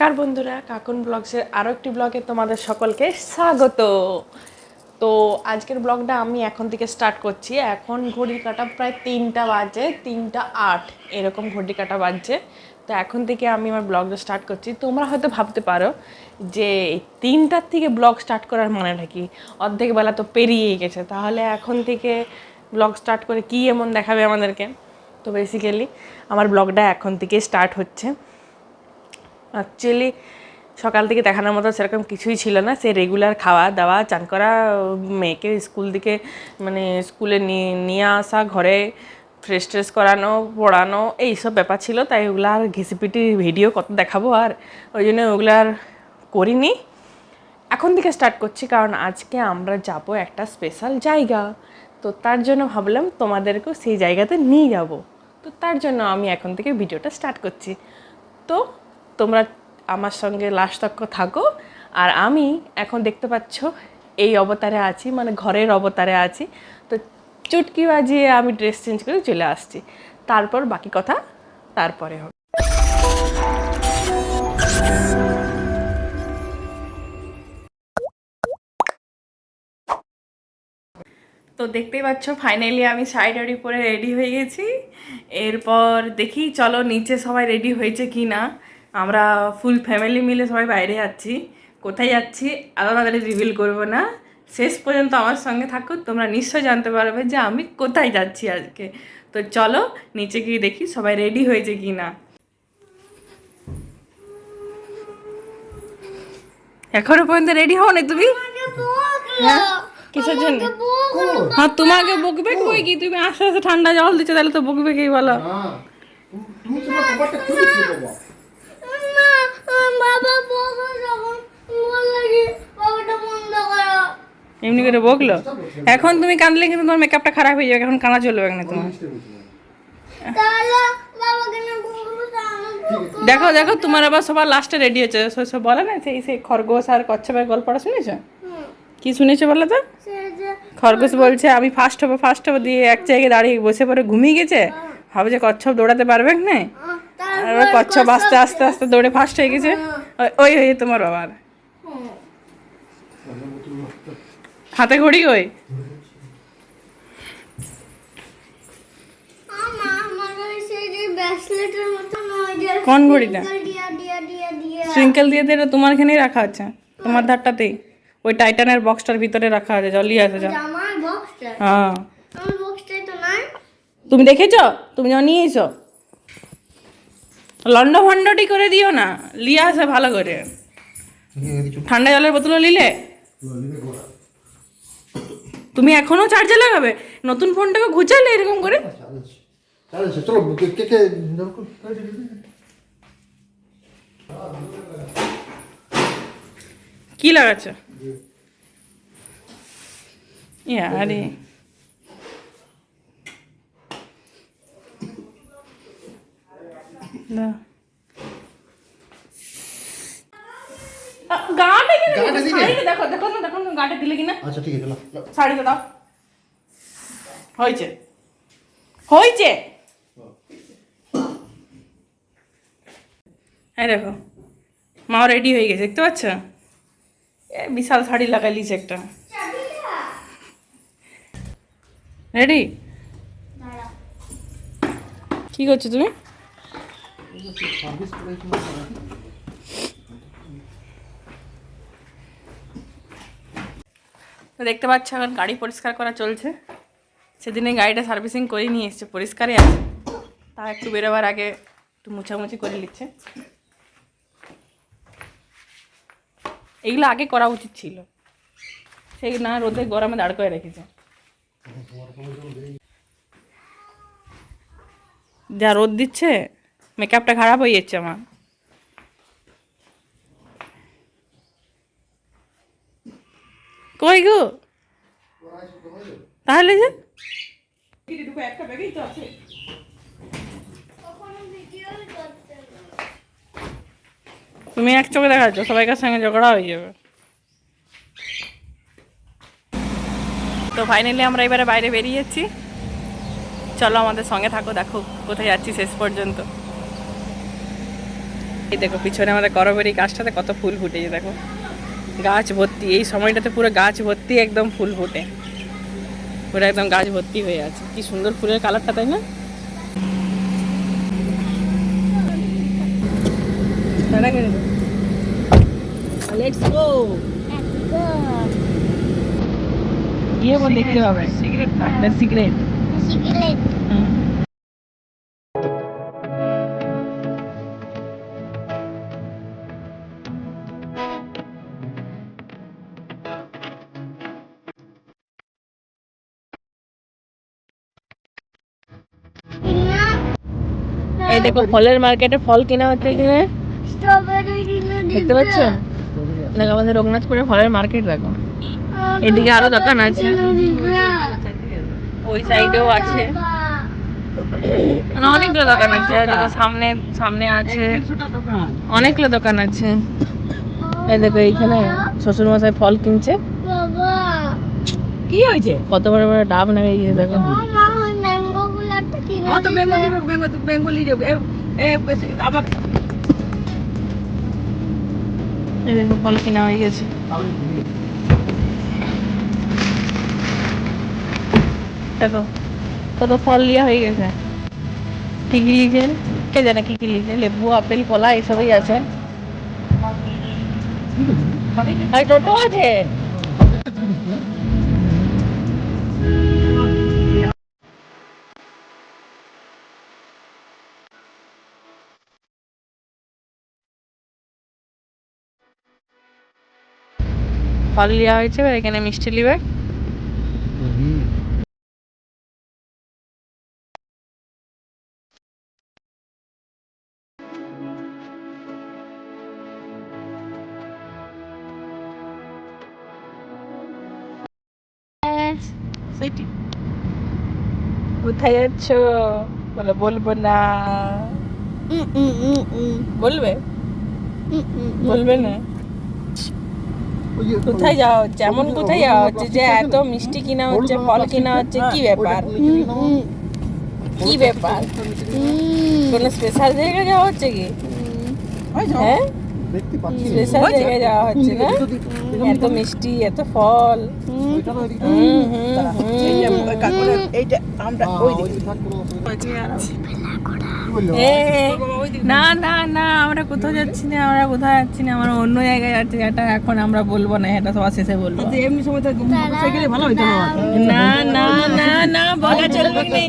নমস্কার বন্ধুরা, কাকুন ব্লগসের আরও একটি ব্লগে তোমাদের সকলকে স্বাগত। তো আজকের ব্লগটা আমি এখন থেকে স্টার্ট করছি। এখন ঘড়ির কাটা প্রায় তিনটা বাজে, তিনটা আট, এরকম ঘড়ি কাটা বাজছে। তো এখন থেকে আমি আমার ব্লগটা স্টার্ট করছি। তোমরা হয়তো ভাবতে পারো যে তিনটার থেকে ব্লগ স্টার্ট করার মানেটা কি? অর্ধেক বেলা তো পেরিয়েই গেছে। তাহলে এখন থেকে ব্লগ স্টার্ট করে কী এমন দেখাবে আমাদেরকে? তো বেসিক্যালি আমার ব্লগটা এখন থেকে স্টার্ট হচ্ছে। অ্যাকচুয়ালি সকাল থেকে দেখানোর মতো সেরকম কিছুই ছিল না। সে রেগুলার খাওয়া দাওয়া, চান করা, মেয়েকে স্কুল থেকে মানে স্কুলে নিয়ে নিয়ে আসা, ঘরে ফ্রেশ ট্রেশ করানো, পড়ানো, এইসব ব্যাপার ছিল। তাই ওগুলো আর ঘিসিপিটি ভিডিও কত দেখাবো আর ওই জন্য ওগুলো আর করিনি। এখন থেকে স্টার্ট করছি, কারণ আজকে আমরা যাব একটা স্পেশাল জায়গা। তো তার জন্য ভাবলাম তোমাদেরকেও সেই জায়গাতে নিয়ে যাব। তো তার জন্য আমি এখন থেকে ভিডিওটা স্টার্ট করছি। তো তোমরা আমার সঙ্গে তক থাকো। আর আমি এখন দেখতে পাচ্ছ এই অবতারে আছি মানে ঘরের অবতারে আছি। তো চুটকি বাজিয়ে আমি ড্রেস চেঞ্জ করে চলে আসছি। তারপর বাকি কথা তারপরে হবে। তো দেখতেই পাচ্ছ ফাইনালি আমি শাড়ি পরে রেডি হয়ে গেছি। এরপর দেখি, চলো নিচে সবাই রেডি হয়েছে কি না আমরা ফুল ফ্যামিলি মিলে সবাই বাইরে যাচ্ছি। কোথায় যাচ্ছি আলাদা তাদের রিভিল করব না। শেষ পর্যন্ত আমার সঙ্গে থাকো তোমরা নিশ্চয় জানতে পারবে যে আমি কোথায় যাচ্ছি আজকে। তো চলো নিচে গিয়ে দেখি সবাই রেডি হয়েছে কি না এখনও পর্যন্ত রেডি হও না তুমি? হ্যাঁ কিসের জন্য? হ্যাঁ তোমাকে বকবে কই কি? তুমি আস্তে আস্তে ঠান্ডা জল দিচ্ছে তাহলে তো বকবে কি বলো। এমনি করে বকলো। এখন তুমি কাঁদলে কিন্তু তোমার মেকআপটা খারাপ হয়ে যাবে, এখন কানা চলবে না তোমার? দেখো দেখো, তোমার আবার সবার লাস্টে রেডি হচ্ছে সব বলে না, সেই সেই খরগোশ আর কচ্ছপের গল্পটা শুনেছো? কি শুনেছো বলো তো? খরগোশ বলছে, আমি ফার্স্ট হব ফার্স্ট হব। দিয়ে এক জায়গায় দাঁড়িয়ে বসে পরে ঘুমিয়ে গেছে। ভাবে যে কচ্ছপ দৌড়াতে পারবে না আর কচ্ছপ আস্তে আস্তে আস্তে দৌড়ে ফার্স্ট হয়ে গেছে। ওই- ওই তোমার বাবার। হাতে ঘড়ি কই কোন ঘড়িটা? সুইঙ্কেল দিয়ে দিয়ে তোমার এখানেই রাখা আছে? তোমার ধারটাতেই? ওই টাইটানের বক্সটার ভিতরে রাখা আছে জলিয়ে আছে যাও। হ্যাঁ। তুমি দেখেছ? তুমি যখন নিয়ে এসো লন্ড ভন্ডটি করে দিও না। লিয়ে আসে ভালো করে। ঠান্ডা জলের বোতলও নিলে তুমি এখনও চার্জে লাগাবে? নতুন ফোনটাকে ঘুচালে এরকম করে? চলো কে কে কি লাগাচ্ছ? আরে। না গাটা কেন গাটা দিলে? দেখো দেখো না দেখো না গাটা দিলে কিনা? আচ্ছা ঠিক আছে নাও, নাও। শাড়িটা দাও। হয়েছে। হয়েছে। হ্যাঁ দেখো মাও রেডি হয়ে গেছে দেখতে পাচ্ছ? এ বিশাল শাড়ি লাগাইলিছে একটা। রেডি কি করছ তুমি? তো দেখতে পাচ্ছ এখন গাড়ি পরিষ্কার করা চলছে। সেদিনে গাড়িটা সার্ভিসিং করে নিয়ে এসছে, পরিষ্কারই আছে। তা একটু বেরোবার আগে একটু মুছামুছি করে নিচ্ছে। এগুলো আগে করা উচিত ছিল। সেই না রোদে গরমে দাঁড় করে রেখেছে। যা রোদ দিচ্ছে মেকআপটা খারাপ হয়ে যাচ্ছে আমার। কই গো? তাহলে যে তুমি এক চোখে দেখাচ্ছ সবাইকার সঙ্গে ঝগড়া হয়ে যাবে। তো ফাইনালি আমরা এবারে বাইরে বেরিয়ে যাচ্ছি চলো আমাদের সঙ্গে থাকো, দেখো কোথায় যাচ্ছি শেষ পর্যন্ত। এই দেখো, পিছনে আমাদের করবেরি গাছটাতে কত ফুল ফুটেছে, দেখো। গাছ ভর্তি এই সময়টাতে পুরো গাছ ভর্তি একদম ফুল ফোটে। পুরো একদম গাছ ভর্তি হয়ে আছে। কি সুন্দর ফুলের কালারটা তাই না? লেটস গো পাবে। সিগারেট সিগারেট সিগারেট দেখো ফলের মার্কেটে ফল কেনা হচ্ছে এখানে। দেখতে পাচ্ছ? দেখো আমাদের রঘুনাথপুরে ফলের মার্কেট দেখো। এদিকে আরও দোকান আছে। ওই সাইডেও আছে। অনেকগুলো দোকান আছে। সামনে সামনে আছে। অনেকগুলো দোকান আছে। এই দেখো এইখানে শ্বশুর মশাই ফল কিনছে। কি হয়েছে? কত বড় বড় ডাব নেমে গিয়ে দেখো আমার মা ওই ম্যাঙ্গো কিনে তো বেঙ্গলি এই দেখো ফল কিনা হয়ে গেছে। দেখো, কত ফল লিয়া হয়ে গেছে। কি কি কে জানে কি কি লিখছে লেবু, আপেল, কলা এসবই আছে। আর টোটো আছে। ফল লিয়া হয়েছে এখানে মিষ্টি লিবে সেইটি কোথায় যাচ্ছ? বলে বলব না। বলবে? বলবে না? কোথায় যাওয়া হচ্ছে? এমন কোথায় যাওয়া হচ্ছে যে এত মিষ্টি কিনা হচ্ছে, ফল কিনা হচ্ছে? কি ব্যাপার? কি ব্যাপার? কোন স্পেশাল জায়গায় যাওয়া হচ্ছে কি? হ্যাঁ? স্পেশাল জায়গায় যাওয়া হচ্ছে না? এত মিষ্টি, এত ফল। এইটা আমরা ওই দিকে। না না না আমরা কোথাও যাচ্ছি না আমরা কোথাও যাচ্ছি না আমরা অন্য জায়গায় যাচ্ছি এটা এখন আমরা বলব না এটা সবার শেষে বলব। এমনি সময় তো মোটরসাইকেলে ভালো হইতো না না না না বলা চলবে কি না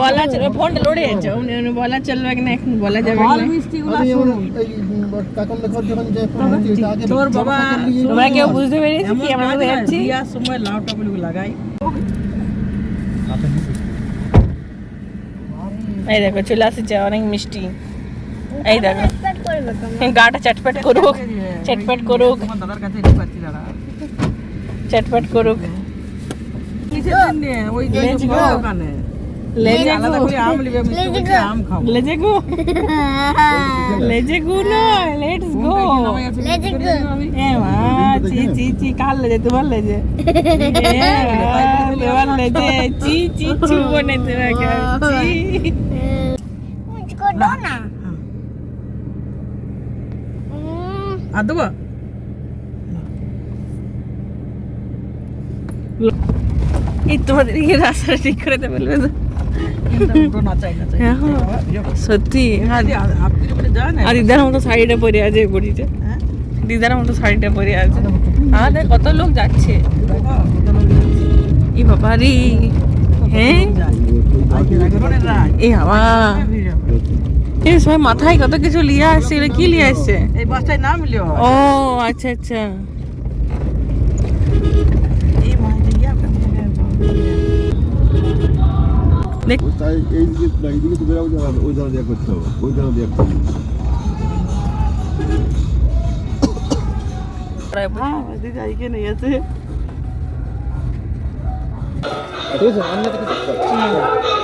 বলা চলবে ফোনটা লড়ে যাচ্ছে বলা চলবে কি না এখন বলা যাবে না তোর বাবা তোমরা কেউ বুঝতে পেরেছি কি আমরা যাচ্ছি? সময় লাউ টাপুলি লাগাই এই দেখো চলে আসছে অনেক মিষ্টি। এই দেখো। গাটা চটপট করুক চটপট করুক। চটপট করুক। দোকানে। লেজে তোমার লেজে? তোমার লেজে। চি চি চি বনে তোমাকে। না না আর দেবো এই তোমাদের দিকে রাস্তাটা ঠিক করে দেবে সত্যি আর দিদার মতো শাড়িটা পরে আছে বড়িটা দিদার মতো শাড়িটা পরে আছে আমাদের কত লোক যাচ্ছে ই বাবা রে হ্যাঁ এ বাবা এই সবাই মাথায় কত কিছু লিয়ে আসছে এগুলো কি লিয়ে আসছে? এই বাসটায় নাম লিও ও আচ্ছা আচ্ছা। তাই এই দিকে না এইদিকে তো বেরাবো যাবে ওই ধারা দিয়ে করতে হবে ওই ধারা দিয়ে করতে হবে। দিদি আজকে নিয়ে আছে ঠিক আছে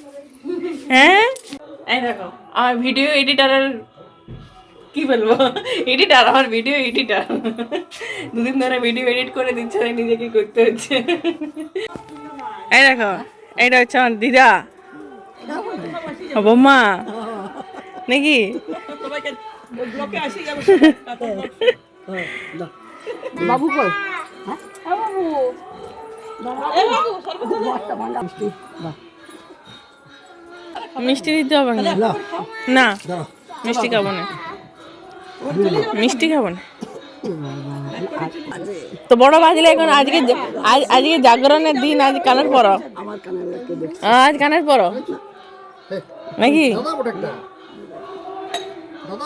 হ্যাঁ? এই দেখো আমার ভিডিও এডিটারের কি বলব? এডিটার আমার ভিডিও এডিটার দুদিন ধরে ভিডিও এডিট করে দিচ্ছে না নিজেকে করতে হচ্ছে? এই দেখো এইটা হচ্ছে আমার দিদা। ও বৌমা। নাকি? বাবু কই? মিষ্টি দিতে হবে না? না। মিষ্টি খাব না। মিষ্টি খাব না। তো বড় বাজলে এখন আজকে আজকে জাগরণের দিন আজ কানের পর। আজ কানের পরো। নাকি? দাদা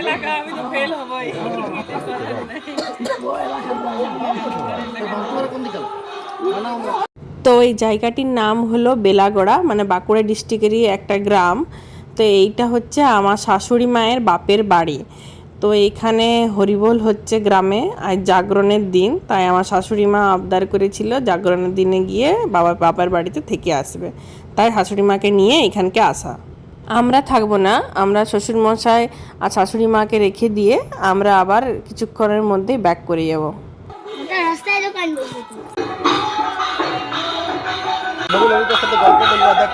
এলাকা আমি তো ফেল হবই। তো এই জায়গাটির নাম হলো বেলাগড়া মানে বাঁকুড়া ডিস্ট্রিক্টেরই একটা গ্রাম। তো এইটা হচ্ছে আমার শাশুড়ি মায়ের বাপের বাড়ি। তো এইখানে হরিবোল হচ্ছে গ্রামে আর জাগরণের দিন। তাই আমার শাশুড়ি মা আবদার করেছিল জাগরণের দিনে গিয়ে বাবা বাবার বাড়িতে থেকে আসবে। তাই শাশুড়ি মাকে নিয়ে এখানকে আসা। আমরা থাকব না। আমরা শ্বশুর মশাই আর শাশুড়ি মাকে রেখে দিয়ে আমরা আবার কিছুক্ষণের মধ্যেই ব্যাক করে যাব। রাস্তায় দোকান সাথে গল্প যাবে।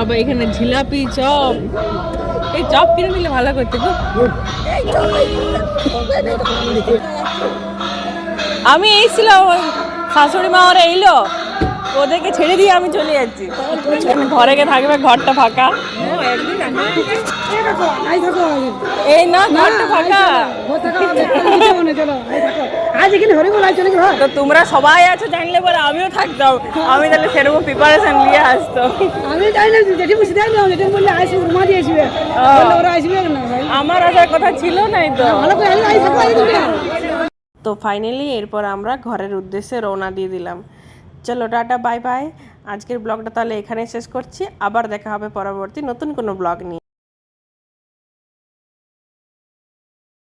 আবার এখানে ঝিলাপি চপ। এই চপ কিনে নিলে ভালো করতে তো আমি এইছিলাম শাশুড়ি মা ওরা এইলো ওদেরকে ছেড়ে দিয়ে আমি চলে যাচ্ছি। ঘরে গিয়ে থাকবে ঘরটা ফাঁকা। এই না ঘরটা ফাঁকা। আজ এখানে হরি বলা চলে গেল তো তোমরা সবাই আছো জানলে পরে আমিও থাকতাম। আমি তাহলে সেরকম প্রিপারেশন নিয়ে আসতো আমি জানি না জেঠি বসে থাকলাম জেঠি বললে আসবে মা দিয়ে আসবে। ওরা আসবে না আমার আসার কথা ছিল নাই তো। ভালো করে আই আই থাকো আই তো ফাইনালি এরপর আমরা ঘরের উদ্দেশ্যে রওনা দিয়ে দিলাম। চলো টাটা বাই বাই আজকের ব্লগটা তাহলে এখানে শেষ করছি। আবার দেখা হবে পরবর্তী নতুন কোনো ব্লগ নিয়ে।